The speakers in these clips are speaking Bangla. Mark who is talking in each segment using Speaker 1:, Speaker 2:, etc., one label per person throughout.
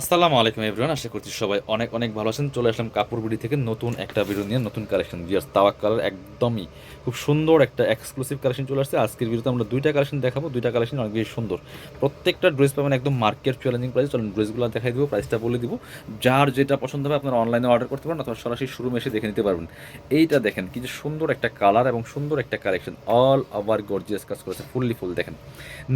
Speaker 1: আসসালামু আলাইকুম এভরিওয়ান আশা করছি সবাই অনেক অনেক ভালো আছেন। চলে আসলাম কাপড় থেকে নতুন একটা ভিডিও নিয়ে, নতুন কালেকশন জিয়ার্স তাওয়াক কালার একদমই খুব সুন্দর একটা এক্সক্লুসিভ কালেকশন চলে আসছে। আজকের ভিডিওতে আমরা দুইটা কালেকশন দেখাবো। দুইটা কালেকশন অনেক বেশি সুন্দর। প্রত্যেকটা ড্রেস পাবেন একদম মার্কেট চ্যালেঞ্জিং প্রাইস চলুন ড্রেসগুলো দেখাই দিব প্রাইসটা বলে দিব। যার যেটা পছন্দ হবে আপনারা অনলাইনে অর্ডার করতে পারেন অথবা সরাসরি শোরুমে এসে দেখে নিতে পারবেন। এইটা দেখেন, কি যে সুন্দর একটা কালার এবং সুন্দর একটা কালেকশন অল ওভার গর্জিয়াস কাজ করেছে ফুললি ফুল দেখেন।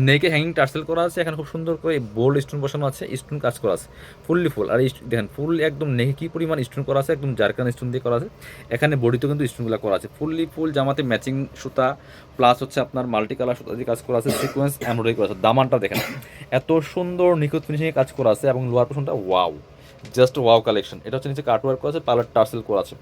Speaker 1: নেকে হ্যাঙ্গিং টার্সেল করা আছে, এখানে খুব সুন্দর করে বোল্ড স্টোন বসানো আছে স্টোন কাজ করা আছে। Fully full. আর দেখেন, ফুল একদম নেহে কী পরিমাণ স্টোন করা আছে, একদম জারকান স্টোন দিয়ে করা আছে। এখানে বডিতেও কিন্তু স্টোনগুলো করা আছে। ফুললি ফুল, জামাতে ম্যাচিং সুতা প্লাস হচ্ছে আপনার মাল্টি কালার সুতা দিয়ে কাজ করা আছে সিকোয়েন্স এমব্রয়ডারি করা আছে। দামানটা দেখেন, এত সুন্দর নিখুঁত ফিনিশিংয়ে কাজ করা আছে এবং লোয়ার পোশনটা ওয়াও জাস্ট ওয়াও কালেকশন এটা হচ্ছে নিচে কাটওয়ার্ক করা আছে পার্লার টার্সেল করা আছে।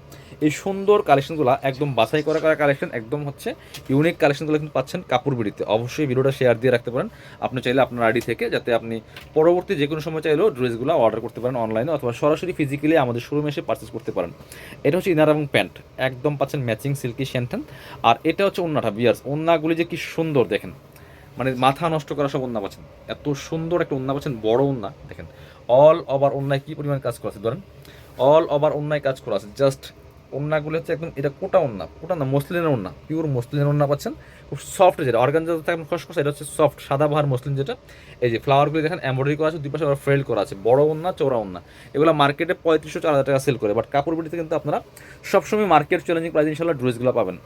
Speaker 1: এই সুন্দর কালেকশনগুলো একদম বাছাই করা করা কালেকশন একদম হচ্ছে ইউনিক কালেকশনগুলো কিন্তু পাচ্ছেন কাপড় বিড়িতে। অবশ্যই ভিডিওটা শেয়ার দিয়ে রাখতে পারেন। আপনি চাইলে আপনার আইডি থেকে যাতে আপনি পরবর্তী যে কোনো সময় চাইলেও ড্রেসগুলো অর্ডার করতে পারেন অনলাইনে অথবা সরাসরি ফিজিক্যালি আমাদের শোরুমে এসে পারচেস করতে পারেন। এটা হচ্ছে ইনার এবং প্যান্ট একদম পাচ্ছেন ম্যাচিং সিল্কি শ্যান্টান আর এটা হচ্ছে ওন্নাটা বিয়ার্স ওন্নাগুলি যে কি সুন্দর দেখেন। মানে মাথা নষ্ট করা সব ওন্না পাচ্ছেন। এত সুন্দর একটা ওন্না পাচ্ছেন, বড় ওন্না দেখেন। অল ওভার অন্যায় কি পরিমাণ কাজ করা আছে, ধরেন। অল ওভার অন্যায় কাজ করা আছে জাস্ট ওন্নাগুলো হচ্ছে একদম এটা কোটা ওন্না কোটা না, মসলিনের ওন্না পিওর মসলিনের ওন্না পাচ্ছেন। খুব সফট যেটা অর্গানজা থাকবেন খসখস, এটা হচ্ছে সফট সাদা বাহার মসলিন যেটা। এই যে ফ্লাওয়ারগুলি দেখেন এমব্রয়ডারি করা আছে, দুই পাশে ফ্রেল করা আছে, বড় ওন্না চৌড়া ওন্না এগুলো মার্কেটে পঁয়ত্রিশশো, চার হাজার টাকা সেল করে বাট কাপড় বিটিতে কিন্তু আপনারা সবসময় মার্কেট চ্যালেঞ্জিং প্রাইস ইনশাল্লাহ ড্রেসগুলো পাবেন।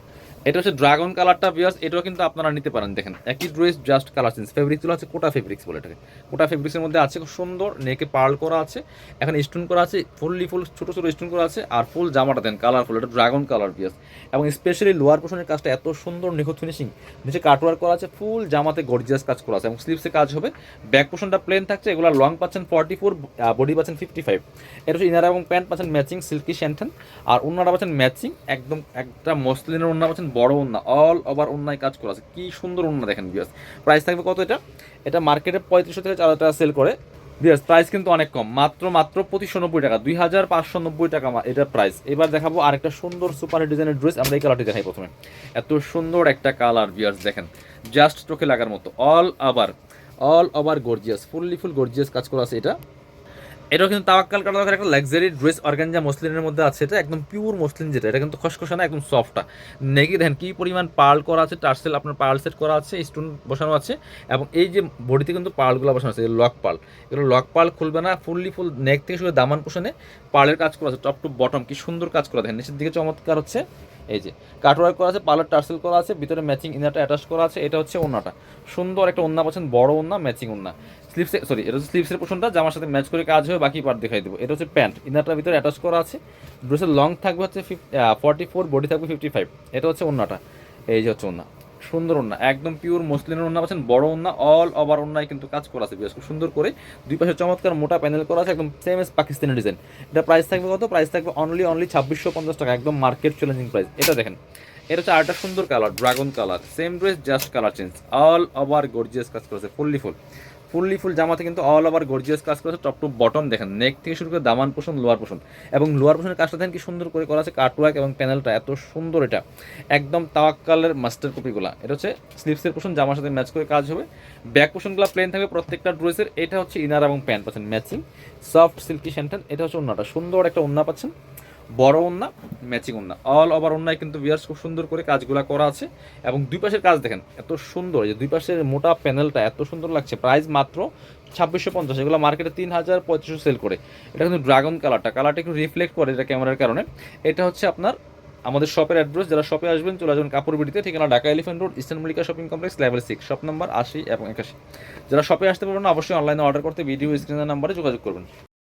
Speaker 1: এটা হচ্ছে ড্রাগন কালারটা বিয়ার্স এটাও কিন্তু আপনারা নিতে পারেন, দেখেন। একই ড্রেস জাস্ট কালার চেঞ্জ ফেব্রিকগুলো আছে কোটা ফেব্রিক্স বলে এটাকে। কোটা ফেব্রিক্সের মধ্যে আছে খুব সুন্দর নেকে পার্ল করা আছে। এখানে স্টোন করা আছে ফুললি ফুল ছোটো ছোটো স্টোন করা আছে, আর ফুল জামাটা দেন কালারফুল এটা ড্রাগন কালার বিয়ার্স এবং স্পেশালি লোয়ার পোর্শনের কাজটা এত সুন্দর নিখুঁত ফিনিশিং নিচে কাটওয়ার করা আছে ফুল জামাতে গর্জিয়াস কাজ করা আছে, এবং স্লিপসে কাজ হবে। ব্যাক পোর্শনটা প্লেন থাকছে, এগুলো লং পাচ্ছেন ফর্টি ফোর বডি পাচ্ছেন ফিফটি ফাইভ এটা হচ্ছে ইনার এবং প্যান্ট পাচ্ছেন ম্যাচিং সিল্কি শ্যান্টান আর অন্যটা পাচ্ছেন ম্যাচিং একদম একটা মসলিনের অন্য পাচ্ছেন বড় অন্য অল ওভার অন্যায় কাজ করা আছে। কি সুন্দর অন্য দেখেন বিয়াস প্রাইস থাকবে কত এটা? এটা মার্কেটে পঁয়ত্রিশশো থেকে চার হাজার টাকা সেল করে। বিয়াস প্রাইস কিন্তু অনেক কম, মাত্র মাত্র পঁচিশশো নব্বই টাকা, দুই হাজার পাঁচশো নব্বই টাকা এটার প্রাইস এবার দেখাবো আরেকটা সুন্দর সুপার ডিজাইনের ড্রেস আমরা এই কালারটি দেখাই প্রথমে। এত সুন্দর একটা কালার বিয়ার্স দেখেন। জাস্ট চোখে লাগার মতো অল আবার all over gorgeous fully full gorgeous কাজ করা আছে এটা। এটাও কিন্তু তাওয়াক্কাল কাটা একটা লাক্সারি ড্রেস অর্গানজা মসলিনের মধ্যে আছে। এটা একদম পিওর মসলিন যেটা, এটা কিন্তু খসখসা না, একদম সফটটা নেগি দেখেন কী পরিমাণ পার্ল করা আছে টার্সেল আপনার পার্ল সেট করা আছে স্টোন বসানো আছে, এবং এই যে বডিতে কিন্তু পার্লগুলো বসানো আছে লক পার্ল এগুলো লক পার্ল খুলবে না ফুললি ফুল নেক থেকে শুধু দামান পোষণে পার্লের কাজ করা আছে টপ টু বটম কি সুন্দর কাজ করা। দেখেন, নিচের দিকে চমৎকার হচ্ছে, এই যে কাটওয়ার্ক করা আছে পার্লার টার্সেল করা আছে, ভিতরে ম্যাচিং ইনারটা অ্যাটাচ করা আছে, এটা হচ্ছে ওন্নাটা সুন্দর একটা ওন্না পাচ্ছেন বড় ওন্না ম্যাচিং ওন্না স্লিপসে সরি এটা হচ্ছে স্লিপসের পোর্শনটা জামার সাথে ম্যাচ করে কাজ হবে বাকি পার্ট দেখাই দেবো। এটা হচ্ছে প্যান্ট ইনারটার ভিতরে অ্যাটাচ করা আছে। ড্রেসের লং থাকবে হচ্ছে ফর্টি ফোর বডি থাকবে ফিফটি ফাইভ এটা হচ্ছে ওন্নাটা, এই যে হচ্ছে ওন্না। সুন্দর ওন্না, একদম পিওর মসলিনের ওন্না পাচ্ছেন, বড় ওন্না অল ওভার ওন্নায় কিন্তু কাজ করা আছে বেশ খুব সুন্দর করে। দুই পাশে চমৎকার মোটা প্যানেল করা আছে, একদম সেম এস পাকিস্তানি ডিজাইন এটা প্রাইস থাকবে কত? প্রাইস থাকবে অনলি অনলি ছাব্বিশশো পঞ্চাশ টাকা, একদম মার্কেট চ্যালেঞ্জিং প্রাইস এটা দেখেন, এটা হচ্ছে আরেকটা সুন্দর colour dragon colour same dress just colour change all over gorgeous কাজ করেছে ফুললি ফুল ফুললি ফুল জামাতে কিন্তু অল ওভার গর্জিয়াস কাজ করেছে টপ টু বটম দেখেন নেক থেকে শুরু করে দামান পোষণ লোয়ার পোষণ। এবং লোয়ার পোষণের কাজটা দেখেন কি সুন্দর করে করা আছে কাটওয়ার্ক এবং প্যানেলটা এত সুন্দর এটা। একদম তাওয়াক্কালের মাস্টার কপিগুলা এটা হচ্ছে স্লিপসের পোষণ, জামার সাথে ম্যাচ করে কাজ হবে। ব্যাক পোষণগুলো প্লেন থাকবে প্রত্যেকটা ড্রেসের এটা হচ্ছে ইনার এবং প্যান্ট পাচ্ছেন ম্যাচিং সফট সিল্কি শ্যান্টান এটা হচ্ছে ওন্নাটা সুন্দর একটা ওন্না পাচ্ছেন। বড় ওন্না ম্যাচিং ওন্না অল ওভার ওন্নায় কিন্তু বিয়ার্স খুব সুন্দর করে কাজগুলো করা আছে। এবং দুই পাশের কাজ দেখেন, এত সুন্দর যে দুই পাশের মোটা প্যানেলটা এত সুন্দর লাগছে। প্রাইস মাত্র ছাব্বিশশো পঞ্চাশ, এগুলো মার্কেটে তিন হাজার পঁয়ত্রিশশো সেল করে। এটা কিন্তু ড্রাগন কালারটা কালারটা একটু রিফ্লেক্ট করে এটা ক্যামেরার কারণে। এটা হচ্ছে আপনার আমাদের শপের অ্যাড্রেস যারা শপে আসবেন, চলে আসবেন কাপড় বিড়িতে ঠিকানা Dhaka elephant road eastern Mallika shopping complex level six shop number আশি এবং একাশি। যারা শপে আসতে পারবেন অবশ্যই অনলাইনে অর্ডার করতে ভিডিও স্ক্রিনের নাম্বারে যোগাযোগ করবেন।